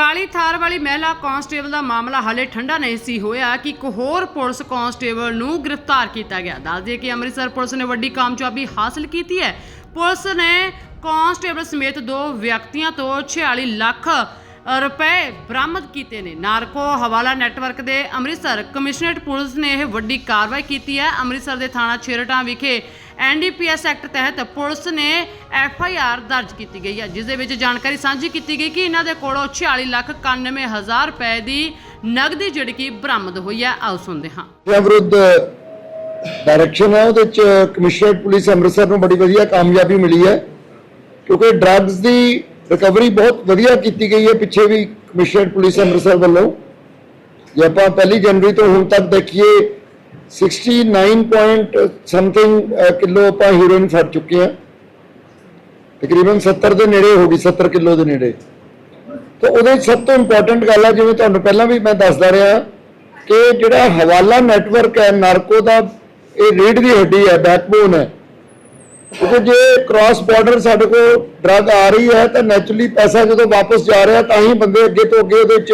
ਕਾਲੀ ਥਾਰ ਵਾਲੀ ਮਹਿਲਾ ਕਾਂਸਟੇਬਲ ਦਾ ਮਾਮਲਾ ਹਾਲੇ ਠੰਡਾ ਨਹੀਂ ਸੀ ਹੋਇਆ ਕਿ ਇੱਕ ਹੋਰ ਪੁਲਿਸ ਕਾਂਸਟੇਬਲ ਨੂੰ ਗ੍ਰਿਫਤਾਰ ਕੀਤਾ ਗਿਆ। ਦੱਸ ਦਈਏ ਕਿ ਅੰਮ੍ਰਿਤਸਰ ਪੁਲਿਸ ਨੇ ਵੱਡੀ ਕਾਮਯਾਬੀ ਹਾਸਲ ਕੀਤੀ ਹੈ। ਪੁਲਿਸ ਨੇ ਕਾਂਸਟੇਬਲ ਸਮੇਤ ਦੋ ਵਿਅਕਤੀਆਂ ਤੋਂ 46 ਲੱਖ ਰੁਪਏ ਬਰਾਮਦ ਕੀਤੇ ਨੇ। ਨਾਰਕੋ ਹਵਾਲਾ ਨੈਟਵਰਕ ਦੇ ਅੰਮ੍ਰਿਤਸਰ ਕਮਿਸ਼ਨਰੇਟ ਪੁਲਿਸ ਨੇ ਇਹ ਵੱਡੀ ਕਾਰਵਾਈ ਕੀਤੀ ਹੈ। ਅੰਮ੍ਰਿਤਸਰ ਦੇ ਥਾਣਾ ਛੇਰਟਾਂ ਵਿਖੇ ਐਨਡੀਪੀਐਸ ਐਕਟ ਤਹਿਤ ਪੁਲਿਸ ਨੇ ਐਫ ਦਰਜ ਕੀਤੀ ਗਈ ਹੈ, ਜਿਸ ਦੇ ਵਿੱਚ ਜਾਣਕਾਰੀ ਸਾਂਝੀ ਕੀਤੀ ਗਈ ਕਿ ਇਹਨਾਂ ਦੇ ਕੋਲੋਂ 46 ਲੱਖ 91 ਹਜ਼ਾਰ ਰੁਪਏ ਦੀ ਨਗਦੀ ਜਿਹੜੀ ਕਿ ਬਰਾਮਦ ਹੋਈ ਹੈ। ਆਓ ਸੁਣਦੇ ਹਾਂ। ਦੇ ਵਿਰੁੱਧ ਡਾਇਰੈਕਸ਼ਨ ਹੈ, ਉਹਦੇ ਚ ਕਮਿਸ਼ਨਰੇਟ ਪੁਲਿਸ ਅੰਮ੍ਰਿਤਸਰ ਨੂੰ ਬੜੀ ਵਧੀਆ ਕਾਮਯਾਬੀ ਮਿਲੀ ਹੈ, ਕਿਉਂਕਿ ਡਰੱਗਸ ਦੀ ਰਿਕਵਰੀ ਬਹੁਤ ਵਧੀਆ ਕੀਤੀ ਗਈ ਹੈ। ਪਿੱਛੇ ਵੀ ਕਮਿਸ਼ਨਰੇਟ ਪੁਲਿਸ ਅੰਮ੍ਰਿਤਸਰ ਵੱਲੋਂ। ਜੇ ਆਪਾਂ ਪਹਿਲੀ ਜਨਵਰੀ ਤੋਂ ਹੁਣ ਤੱਕ ਦੇਖੀਏ 69 ਪੁਆਇੰਟ ਸਮਥਿੰਗ ਕਿਲੋ ਆਪਾਂ ਹੀਰੋਇਨ ਫੜ ਚੁੱਕੇ ਹਾਂ। ਤਕਰੀਬਨ 70 ਦੇ ਨੇੜੇ ਹੋ ਗਈ 70 ਕਿਲੋ ਦੇ ਨੇੜੇ। ਤਾਂ ਉਹਦੇ 'ਚ ਸਭ ਤੋਂ ਇੰਪੋਰਟੈਂਟ ਗੱਲ ਆ, ਜਿਵੇਂ ਤੁਹਾਨੂੰ ਪਹਿਲਾਂ ਵੀ ਮੈਂ ਦੱਸਦਾ ਰਿਹਾ ਕਿ ਜਿਹੜਾ ਹਵਾਲਾ ਨੈਟਵਰਕ ਹੈ, ਨਾਰਕੋ ਦਾ, ਇਹ ਰੀੜ ਦੀ ਹੱਡੀ ਹੈ ਬੈਕਬੋਨ ਹੈ। ਕਿਉਂਕਿ ਜੇ ਕ੍ਰਾਸ ਬਾਰਡਰ ਸਾਡੇ ਕੋਲ ਡਰੱਗ ਆ ਰਹੀ ਹੈ, ਤਾਂ ਨੈਚੁਰਲੀ ਪੈਸਾ ਜਦੋਂ ਵਾਪਸ ਜਾ ਰਿਹਾ, ਤਾਂ ਹੀ ਬੰਦੇ ਅੱਗੇ ਤੋਂ ਅੱਗੇ ਉਹਦੇ 'ਚ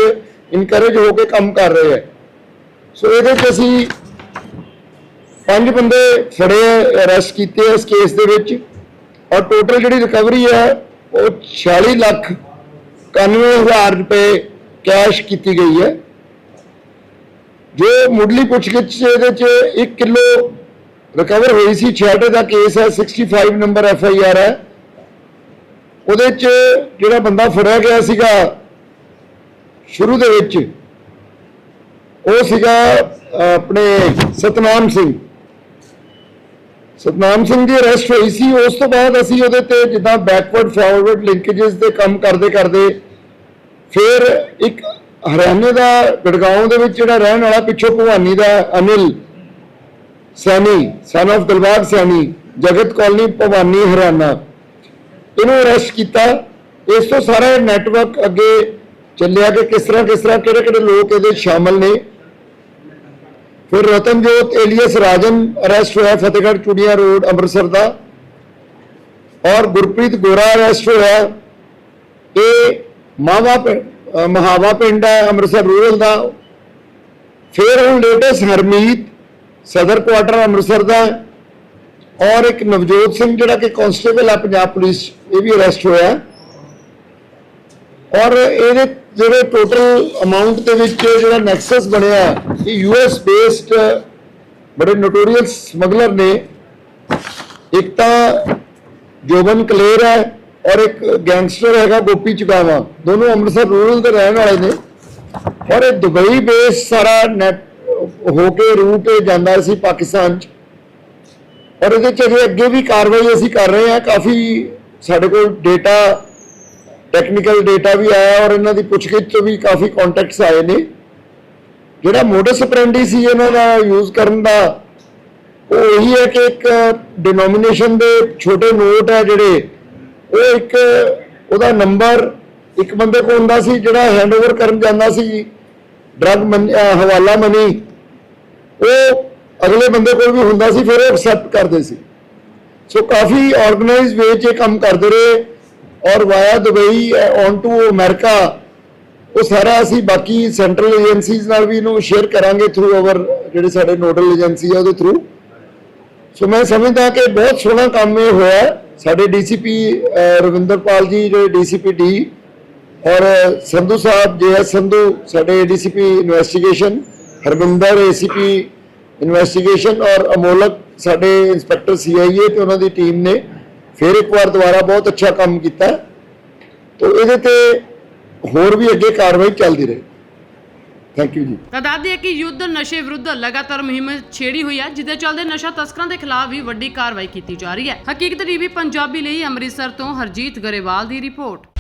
ਇਨਕਰੇਜ ਹੋ ਕੇ ਕੰਮ ਕਰ ਰਹੇ ਹੈ। ਸੋ ਇਹਦੇ 'ਚ ਅਸੀਂ ਪੰਜ ਬੰਦੇ ਫੜੇ ਅਰੈਸਟ ਕੀਤੇ ਇਸ ਕੇਸ ਦੇ ਵਿੱਚ। ਔਰ ਟੋਟਲ ਜਿਹੜੀ ਰਿਕਵਰੀ ਹੈ, ਉਹ 46 ਲੱਖ 91000 ਰੁਪਏ ਕੈਸ਼ ਕੀਤੀ ਗਈ ਹੈ। ਜੋ ਮੁੱਢਲੀ ਪੁੱਛਗਿੱਛ 'ਚ ਇਹਦੇ 'ਚ 1 ਕਿਲੋ ਰਿਕਵਰ ਹੋਈ ਸੀ ਛੇਟੇ ਦਾ ਕੇਸ ਹੈ 65 ਨੰਬਰ ਐਫ ਆਈ ਆਰ ਹੈ। ਉਹਦੇ 'ਚ ਜਿਹੜਾ ਬੰਦਾ ਫੜਿਆ ਗਿਆ ਸੀਗਾ, ਸ਼ੁਰੂ ਦੇ ਵਿੱਚ, ਉਹ ਸੀਗਾ ਆਪਣੇ ਸਤਨਾਮ ਸਿੰਘ। ਸਤਨਾਮ ਸਿੰਘ ਦੀ ਅਰੈਸਟ ਹੋਈ ਸੀ। ਉਸ ਤੋਂ ਬਾਅਦ ਅਸੀਂ ਉਹਦੇ ਤੇ ਜਿੱਦਾਂ ਬੈਕਵਰਡ ਫਾਰਵਰਡ ਲਿੰਕੇजेस ਦੇ ਕੰਮ ਕਰਦੇ ਕਰਦੇ, ਫਿਰ ਇੱਕ ਹਰਿਆਣੇ ਦਾ ਗੜਗਾਉਂ ਦੇ ਵਿੱਚ ਜਿਹੜਾ ਰਹਿਣ ਵਾਲਾ ਪਿੱਛੋਂ ਭਵਾਨੀ ਦਾ ਅਨਿਲ ਸੈਣੀ ਸਨ of ਦਲਬਾਗ ਸੈਣੀ ਜਗਤ ਕਾਲਨੀ ਭਵਾਨੀ ਹਰਿਆਣਾ। ਇਹਨੂੰ ਅਰੈਸਟ ਕੀਤਾ। ਇਸ ਤੋਂ ਸਾਰਾ ਨੈਟਵਰਕ ਅੱਗੇ ਚੱਲਿਆ ਕਿ ਕਿਸ ਤਰ੍ਹਾਂ ਕਿਸ ਤਰ੍ਹਾਂ ਕਿਹੜੇ ਕਿਹੜੇ ਲੋਕ ਇਹਦੇ ਸ਼ਾਮਲ ਨੇ। ਫਿਰ ਰਤਨਜੋਤ ਏਲੀਅਸ ਰਾਜਨ ਅਰੈਸਟ ਹੋਇਆ ਫਤਿਹਗੜ੍ਹ ਚੂੜੀਆਂ ਰੋਡ, ਅੰਮ੍ਰਿਤਸਰ ਦਾ। ਔਰ ਗੁਰਪ੍ਰੀਤ ਗੋਰਾ ਅਰੈਸਟ ਹੋਇਆ। ਇਹ ਮਾਵਾ ਪਿੰ- ਮਹਾਵਾ ਪਿੰਡ ਹੈ ਅੰਮ੍ਰਿਤਸਰ ਰੂਰਲ ਦਾ। ਫਿਰ ਹੁਣ ਲੇਟੈਸਟ ਹਰਮੀਤ ਸਦਰ ਕੁਆਟਰ ਅੰਮ੍ਰਿਤਸਰ ਦਾ ਹੈ। ਔਰ ਇੱਕ ਨਵਜੋਤ ਸਿੰਘ ਜਿਹੜਾ ਕਿ ਕਾਂਸਟੇਬਲ ਹੈ ਪੰਜਾਬ ਪੁਲਿਸ ਇਹ ਵੀ ਅਰੈਸਟ ਹੋਇਆ। ਔਰ ਇਹਦੇ ਜਿਹੜੇ ਟੋਟਲ ਅਮਾਉਂਟ ਦੇ ਵਿੱਚ ਜਿਹੜਾ ਨੈਕਸਸ ਬਣਿਆ ਹੈ, ਇਹ ਯੂਐਸ ਬੇਸਡ ਬੜੇ ਨੋਟੋਰੀਅਸ ਸਮਗਲਰ ਨੇ। ਇੱਕ ਤਾਂ ਜੋਬਨ ਕਲੇਰ ਹੈ ਔਰ ਇੱਕ ਗੈਂਗਸਟਰ ਹੈਗਾ ਗੋਪੀ ਚੁਗਾਵਾ। ਦੋਨੋਂ ਅੰਮ੍ਰਿਤਸਰ ਰੂਰਲ ਦੇ ਰਹਿਣ ਵਾਲੇ ਨੇ। ਔਰ ਇਹ ਦੁਬਈ ਬੇਸ ਸਾਰਾ ਨੈਟ ਹੋ ਕੇ ਰੂਟ ਜਾਂਦਾ ਸੀ ਪਾਕਿਸਤਾਨ ਚ। ਔਰ ਇਹਦੇ ਚ ਅਜੇ ਅੱਗੇ ਵੀ ਕਾਰਵਾਈ ਅਸੀਂ ਕਰ ਰਹੇ ਹਾਂ। ਕਾਫੀ ਸਾਡੇ ਕੋਲ ਡੇਟਾ ਟੈਕਨੀਕਲ ਡੇਟਾ ਵੀ ਆਇਆ ਔਰ ਇਹਨਾਂ ਦੀ ਪੁੱਛਗਿੱਛ ਤੋਂ ਵੀ ਕਾਫੀ ਕੰਟੈਕਟਸ ਆਏ ਨੇ। ਜਿਹੜਾ ਮੋਡਸ ਆਪਰੈਂਡੀ ਸੀ ਇਹਨਾਂ ਦਾ ਯੂਜ਼ ਕਰਨ ਦਾ, ਉਹ ਇਹੀ ਹੈ ਕਿ ਇੱਕ ਡਿਨੋਮੀਨੇਸ਼ਨ ਦੇ ਛੋਟੇ ਨੋਟ ਹੈ ਜਿਹੜੇ, ਉਹ ਇੱਕ ਉਹਦਾ ਨੰਬਰ ਇੱਕ ਬੰਦੇ ਕੋਲ ਹੁੰਦਾ ਸੀ ਜਿਹੜਾ ਹੈਂਡਓਵਰ ਕਰਨ ਜਾਂਦਾ ਸੀ। ਡਰਗ ਹਵਾਲਾ ਮਨੀ ਉਹ ਅਗਲੇ ਬੰਦੇ ਕੋਲ ਵੀ ਹੁੰਦਾ ਸੀ, ਫਿਰ ਉਹ ਐਕਸੈਪਟ ਕਰਦੇ ਸੀ। ਸੋ ਕਾਫੀ ਆਰਗੇਨਾਈਜ਼ ਵੇ 'ਚ ਇਹ ਕੰਮ ਕਰਦੇ ਰਹੇ ਔਰ via Dubai on to America, ਉਹ ਸਾਰਾ ਅਸੀਂ ਬਾਕੀ ਸੈਂਟਰਲ ਏਜੰਸੀਜ਼ ਨਾਲ ਵੀ ਇਹਨੂੰ ਸ਼ੇਅਰ ਕਰਾਂਗੇ ਥਰੂ ਆਵਰ ਜਿਹੜੇ ਸਾਡੇ ਨੋਡਲ ਏਜੰਸੀ ਆ ਉਹਦੇ ਥਰੂ ਸੋ ਮੈਂ ਸਮਝਦਾ ਕਿ ਬਹੁਤ ਸੋਹਣਾ ਕੰਮ ਇਹ ਹੋਇਆ। ਹੈ। ਸਾਡੇ ਡੀਸੀਪੀ ਰਵਿੰਦਰਪਾਲ ਜੀ, ਜਿਹੜੇ ਡੀਸੀਪੀ ਡੀ ਔਰ ਸੰਧੂ ਸਾਹਿਬ ਜੇ ਐਸ ਸੰਧੂ, ਸਾਡੇ DCP investigation Harvinder ACP investigation ਔਰ ਅਮੋਲਕ ਸਾਡੇ ਇੰਸਪੈਕਟਰ ਸੀਆਈਏ ਤੇ ਉਹਨਾਂ ਦੀ ਟੀਮ ਨੇ ਫਿਰ ਇੱਕ ਵਾਰ ਦੁਬਾਰਾ ਬਹੁਤ ਅੱਛਾ ਕੰਮ ਕੀਤਾ। ਤੋ ਇਹਦੇ ਤੇ ਹੋਰ ਵੀ ਅੱਗੇ ਕਾਰਵਾਈ ਚੱਲਦੀ ਰਹੇ। ਥੈਂਕ ਯੂ ਜੀ। ਤਾਂ ਦੱਸਦੀ ਹੈ ਕਿ ਯੁੱਧ ਨਸ਼ੇ ਵਿਰੁੱਧ ਲਗਾਤਾਰ ਮੁਹਿੰਮ ਛੇੜੀ ਹੋਈ ਹੈ ਜਿਹਦੇ ਚੱਲਦੇ ਨਸ਼ਾ ਤਸਕਰਾਂ ਦੇ ਖਿਲਾਫ ਵੀ ਵੱਡੀ ਕਾਰਵਾਈ ਕੀਤੀ ਜਾ ਰਹੀ ਹੈ। ਹਕੀਕਤ ਟੀਵੀ ਪੰਜਾਬੀ ਲਈ ਅੰਮ੍ਰਿਤਸਰ ਤੋਂ ਹਰਜੀਤ ਗਰੇਵਾਲ ਦੀ ਰਿਪੋਰਟ।